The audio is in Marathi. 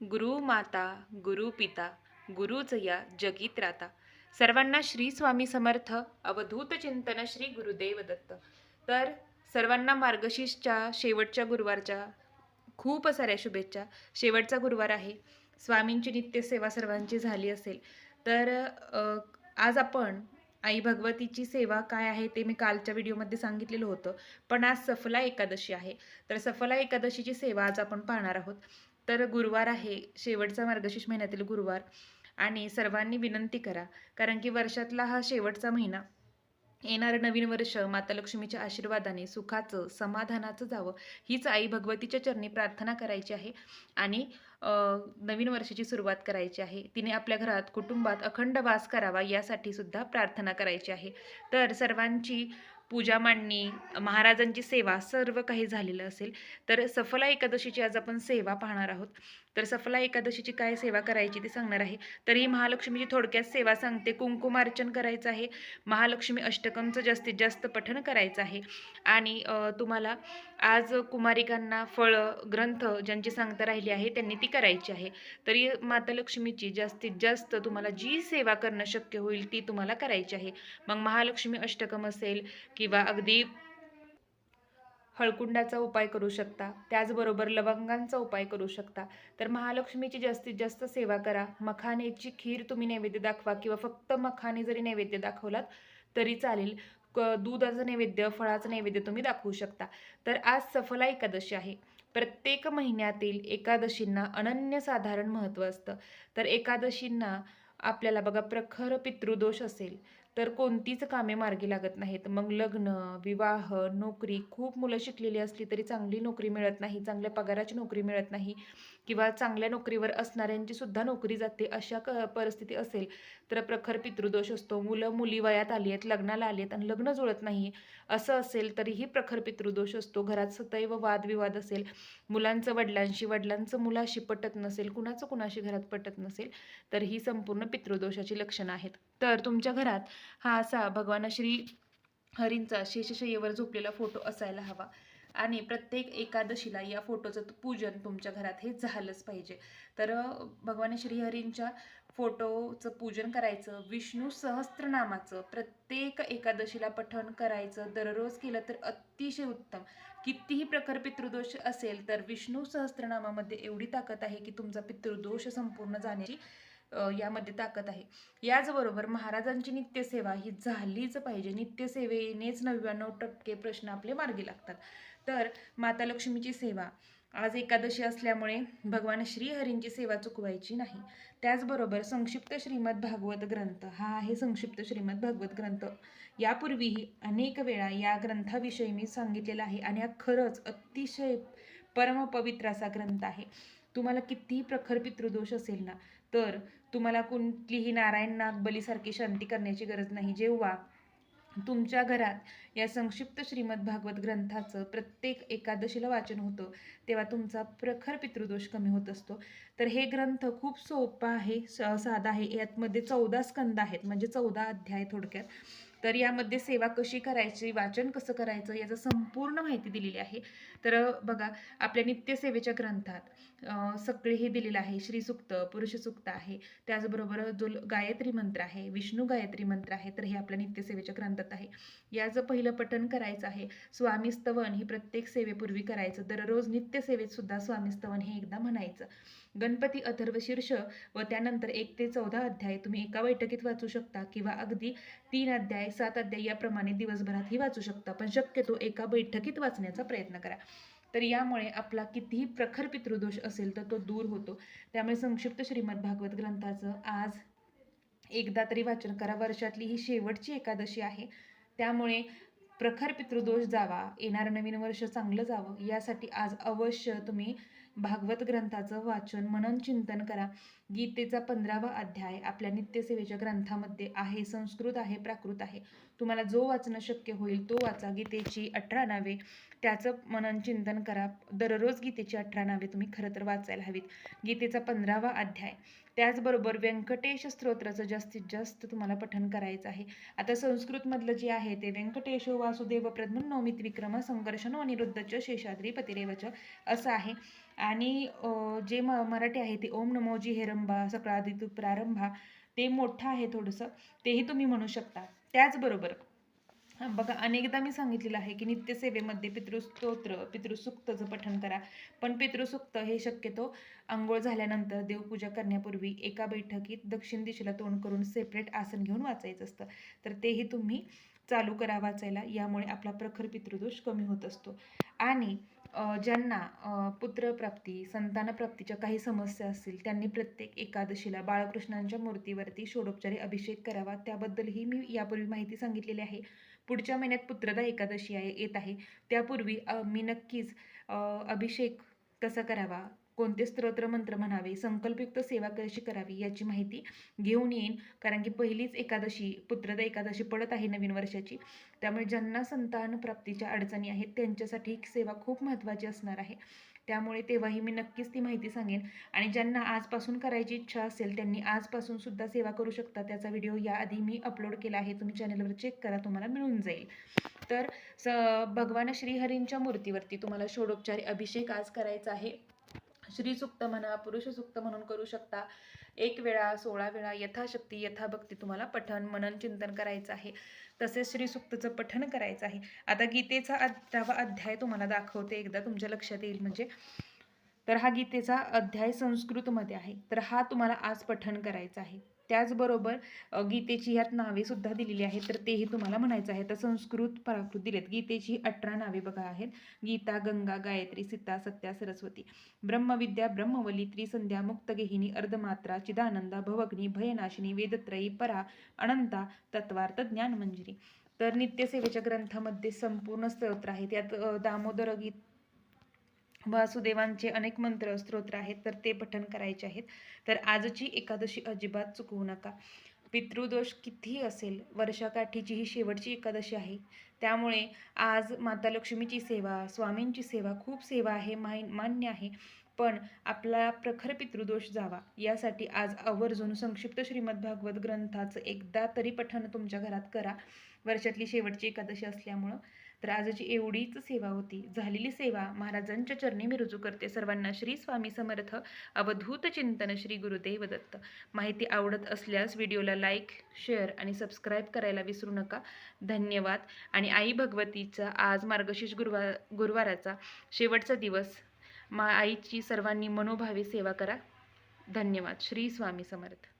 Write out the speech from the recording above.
गुरु माता गुरु पिता गुरुच या जगीत राता. सर्वांना श्री स्वामी समर्थ अवधूत चिंतन श्री गुरुदेव दत्त. तर सर्वांना मार्गशीर्षच्या शेवटच्या गुरुवारच्या खूप साऱ्या शुभेच्छा. शेवटचा गुरुवार आहे. स्वामींची नित्यसेवा सर्वांची झाली असेल. तर आज आपण आई भगवतीची सेवा काय आहे ते मी कालच्या व्हिडिओमध्ये सांगितलेलं होतं. पण आज सफला एकादशी आहे. तर सफला एकादशीची सेवा आज आपण पाहणार आहोत. तर गुरुवार आहे. शेवटचा मार्गशीर्ष महिन्यातील गुरुवार. आणि सर्वांनी विनंती करा. कारण की वर्षातला हा शेवटचा महिना. येणारं नवीन वर्ष माता लक्ष्मीच्या आशीर्वादाने सुखाचं समाधानाचं जावं. हीच आई भगवतीच्या चरणी प्रार्थना करायची आहे. आणि नवीन वर्षाची सुरुवात करायची आहे. तिने आपल्या घरात कुटुंबात अखंड वास करावा यासाठी सुद्धा प्रार्थना करायची आहे. तर सर्वांची पूजा मांडणी महाराजांची सेवा सर्व काही झालेलं असेल तर सफला एकादशीची आज आपण सेवा पाहणार आहोत. तर सफला एकादशीची काय सेवा करायची ती सांगणार आहे. तर ही महालक्ष्मीची थोडक्यात सेवा सांगते. कुंकुमार्चन करायचं आहे. महालक्ष्मी अष्टकमचं जास्तीत जास्त पठण करायचं आहे. आणि तुम्हाला आज कुमारिकांना फळं ग्रंथ ज्यांची सांगता राहिली आहे त्यांनी ती करायची आहे. तरी माता लक्ष्मीची जास्तीत जास्त तुम्हाला जी सेवा करणं शक्य होईल ती तुम्हाला करायची आहे. मग महालक्ष्मी अष्टकम असेल किंवा अगदी हळकुंडाचा उपाय करू शकता. त्याचबरोबर लवंगांचा उपाय करू शकता. तर महालक्ष्मीची जास्तीत जास्त सेवा करा. मखानेची खीर तुम्ही नैवेद्य दाखवा किंवा फक्त मखाने जरी नैवेद्य दाखवलात तरी चालेल. क दुधाचं नैवेद्य फळाचं नैवेद्य तुम्ही दाखवू शकता. तर आज सफला एकादशी आहे. प्रत्येक महिन्यातील एकादशींना अनन्यसाधारण महत्त्व असतं. तर एकादशींना आपल्याला बघा प्रखर पितृदोष असेल. तर कोणतीच कामे मार्गी लागत नाहीत. मग लग्न विवाह नोकरी खूप मुलं शिकलेली असली तरी चांगली नोकरी मिळत नाही चांगल्या पगाराची नोकरी मिळत नाही किंवा चांगल्या नोकरीवर असणाऱ्यांची सुद्धा नोकरी जाते अशा क परिस्थिती असेल तर प्रखर पितृदोष असतो. मुलं मुली वयात आली आहेत लग्नाला आली आहेत आणि लग्न जुळत नाही असं असेल तरीही प्रखर पितृदोष असतो. घरात सदैव वादविवाद असेल मुलांचं वडिलांशी वडिलांचं मुलाशी पटत नसेल कुणाचं कुणाशी घरात पटत नसेल तर ही संपूर्ण पितृदोषाची लक्षणं आहेत. तर तुमच्या घरात हा असा भगवान श्री हरींचा शेषशय्येवर झोपलेला फोटो असायला हवा. आणि प्रत्येक एकादशीला या फोटोचं पूजन तुमच्या घरात हे झालंच पाहिजे. तर भगवान श्रीहरींच्या फोटोचं पूजन करायचं विष्णू सहस्त्रनामाचं प्रत्येक एकादशीला पठण करायचं दररोज केलं तर अतिशय उत्तम. कितीही प्रखर पितृदोष असेल तर विष्णू सहस्त्रनामामध्ये एवढी ताकद आहे की तुमचा पितृदोष संपूर्ण जाण्याची यामध्ये ताकद आहे. याचबरोबर महाराजांची नित्यसेवा ही झालीच पाहिजे. नित्यसेवेनेच नव्याण्णव टक्के प्रश्न आपले मार्गी लागतात. तर माता लक्ष्मीची सेवा. आज एकादशी असल्यामुळे भगवान श्रीहरींची सेवा चुकवायची नाही. त्याचबरोबर संक्षिप्त श्रीमद भागवत ग्रंथ. हा आहे संक्षिप्त श्रीमद भागवत ग्रंथ. यापूर्वीही अनेक वेळा या ग्रंथाविषयी मी सांगितलेला आहे आणि हा खरंच अतिशय परमपवित्र असा ग्रंथ आहे. तुम्हाला कितीही प्रखर पितृदोष असेल ना तर तुम्हाला कुठलीही नारायण नाग बलीसारखी शांती करण्याची गरज नाही. जेव्हा तुमच्या घरात या संक्षिप्त श्रीमद भागवत ग्रंथाचं प्रत्येक एकादशीला वाचन होतं तेव्हा तुमचा प्रखर पितृदोष कमी होत असतो. तर हे ग्रंथ खूप सोपा आहे स- साधा आहे. यातमध्ये चौदा स्कंद आहेत म्हणजे चौदा अध्याय थोडक्यात. तर यामध्ये सेवा कशी करायची वाचन कसं करायचं याचं संपूर्ण माहिती दिलेली आहे. तर बघा आपल्या नित्यसेवेच्या ग्रंथात अं, हे दिलेलं आहे श्रीसुक्त पुरुषसुक्त आहे. त्याचबरोबर जो ल- गायत्री मंत्र आहे विष्णू गायत्री मंत्र आहे तर हे आपल्या नित्यसेवेच्या ग्रंथात आहे. याचं पहिलं पठण करायचं आहे स्वामी स्तवन ही प्रत्येक सेवेपूर्वी करायचं. दररोज नित्यसेवेत सुद्धा स्वामी स्तवन हे एकदा म्हणायचं. गणपती अथर्व शीर्ष व त्यानंतर एक ते चौदा अध्याय तुम्ही एका बैठकीत वाचू शकता किंवा अगदी तीन अध्याय सात अध्याय याप्रमाणे दिवसभरातही वाचू शकता. पण शक्यतो एका बैठकीत वाचण्याचा प्रयत्न करा. तर यामुळे आपला कितीही प्रखर पितृदोष असेल तर तो दूर होतो. त्यामुळे संक्षिप्त श्रीमद भागवत ग्रंथाचं आज एकदा तरी वाचन करा. वर्षातली ही शेवटची एकादशी आहे. त्यामुळे प्रखर पितृदोष जावा. येणारं नवीन वर्ष चांगलं जावं. यासाठी आज अवश्य तुम्ही भागवत ग्रंथाचं वाचन मनन चिंतन करा. गीतेचा पंधरावा अध्याय आपल्या नित्यसेवेच्या ग्रंथामध्ये आहे संस्कृत आहे प्राकृत आहे. तुम्हाला जो वाचणं शक्य होईल तो वाचा. गीतेची अठरा नावे त्याचं मनन चिंतन करा. दररोज गीतेची अठरा नावे तुम्ही खरं तर वाचायला हवीत. गीतेचा पंधरावा अध्याय. त्याचबरोबर व्यंकटेश स्तोत्राचं जास्तीत जास्त तुम्हाला पठन करायचं आहे. आता संस्कृतमधलं जे आहे ते व्यंकटेश वासुदेव प्रद्मन नवमित विक्रम संकर्षण अनिरुद्धच शेषाद्री पतिरेवच असं आहे. आणि जे म मराठी आहे ते ओम नमोजी हेरंबा सकाळादितू प्रारंभा ते मोठं आहे थोडंसं तेही तुम्ही म्हणू शकता. त्याचबरोबर बघा अनेकदा मी सांगितलेलं आहे की नित्यसेवेमध्ये पितृस्तोत्र पितृसुक्तचं पठण करा. पण पितृसुक्त हे शक्यतो आंघोळ झाल्यानंतर देवपूजा करण्यापूर्वी एका बैठकीत दक्षिण दिशेला तोंड करून सेपरेट आसन घेऊन वाचायचं असतं. तर तेही तुम्ही चालू करा वाचायला यामुळे आपला प्रखर पितृदोष कमी होत असतो. आणि ज्यांना पुत्रप्राप्ती संतानप्राप्तीच्या काही समस्या असतील त्यांनी प्रत्येक एकादशीला बाळकृष्णांच्या मूर्तीवरती षोडोपचारी अभिषेक करावा. त्याबद्दलही मी यापूर्वी माहिती सांगितलेली आहे. पुढच्या महिन्यात पुत्रदा एकादशी आहे येत आहे. त्यापूर्वी मी नक्कीच अभिषेक कसा करावा. कोणते स्तोत्र मंत्र म्हणावे संकल्पयुक्त सेवा कशी करावी याची माहिती घेऊन येईन. कारण की पहिलीच एकादशी पुत्रदा एकादशी पडत आहे नवीन वर्षाची. त्यामुळे ज्यांना संतान प्राप्तीच्या अडचणी आहेत त्यांच्यासाठी ही सेवा खूप महत्त्वाची असणार आहे. त्यामुळे तेव्हाही मी नक्कीच ती माहिती सांगेन. आणि ज्यांना आजपासून करायची इच्छा असेल त्यांनी आजपासून सुद्धा सेवा करू शकता. त्याचा व्हिडिओ याआधी मी अपलोड केला आहे. तुम्ही चॅनलवर चेक करा तुम्हाला मिळून जाईल. तर स भगवान श्रीहरींच्या मूर्तीवरती तुम्हाला षोडोपचारी अभिषेक आज करायचा आहे. श्रीसुक्त म्हणा पुरुषसुक्त म्हणून करू शकता. एक वेळा सोळा वेळा यथाशक्ती यथाभक्ती तुम्हाला पठन मनन चिंतन करायचं आहे. तसेच श्रीसुक्तचं पठन करायचं आहे. आता गीतेचा अठरावा अध्याय तुम्हाला दाखवते. एकदा तुमच्या लक्षात येईल म्हणजे. तर हा गीतेचा अध्याय संस्कृतमध्ये आहे. तर हा तुम्हाला आज पठन करायचा आहे. त्याचबरोबर गीतेची ह्यात नावे सुद्धा दिलेली आहेत तर तेही तुम्हाला म्हणायचं आहे. तर संस्कृत प्राकृत दिलेत. गीतेची अठरा नावे बघा आहेत. गीता गंगा गायत्री सीता सत्या सरस्वती. ब्रह्मविद्या ब्रह्मवली त्रिसंध्या मुक्तगेहिनी अर्धमात्रा चिदानंदा भवग्नी भयनाशिनी वेदत्रयी परा अनंता तत्वार्थ ज्ञानमंजिरी तर नित्यसेवेच्या ग्रंथामध्ये संपूर्ण स्तोत्र आहेत. यात दामोदर गीत वासुदेवांचे अनेक मंत्र स्तोत्र आहेत तर ते पठण करायचे आहेत. तर आजची एकादशी अजिबात चुकवू नका. पितृदोष कितीही असेल वर्षाकाठीची ही शेवटची एकादशी आहे. त्यामुळे आज माता लक्ष्मीची सेवा स्वामींची सेवा खूप सेवा आहे माय मान्य आहे. पण आपला प्रखर पितृदोष जावा. यासाठी आज आवर्जून संक्षिप्त श्रीमद भागवत ग्रंथाचं एकदा तरी पठण तुमच्या घरात करा. वर्षातली शेवटची एकादशी असल्यामुळं. तर आजची एवढीच सेवा होती. झालेली सेवा महाराजांच्या चरणी मी रुजू करते. सर्वांना श्री स्वामी समर्थ. अवधूत चिंतन श्री गुरुदेव दत्त. माहिती आवडत असल्यास व्हिडिओला लाईक शेअर आणि सबस्क्राईब करायला विसरू नका. धन्यवाद. आणि आई भगवतीचा आज मार्गशीर्ष गुरुवार गुरुवाराचा शेवटचा दिवस. मा आईची सर्वांनी मनोभावी सेवा करा. धन्यवाद. श्री स्वामी समर्थ.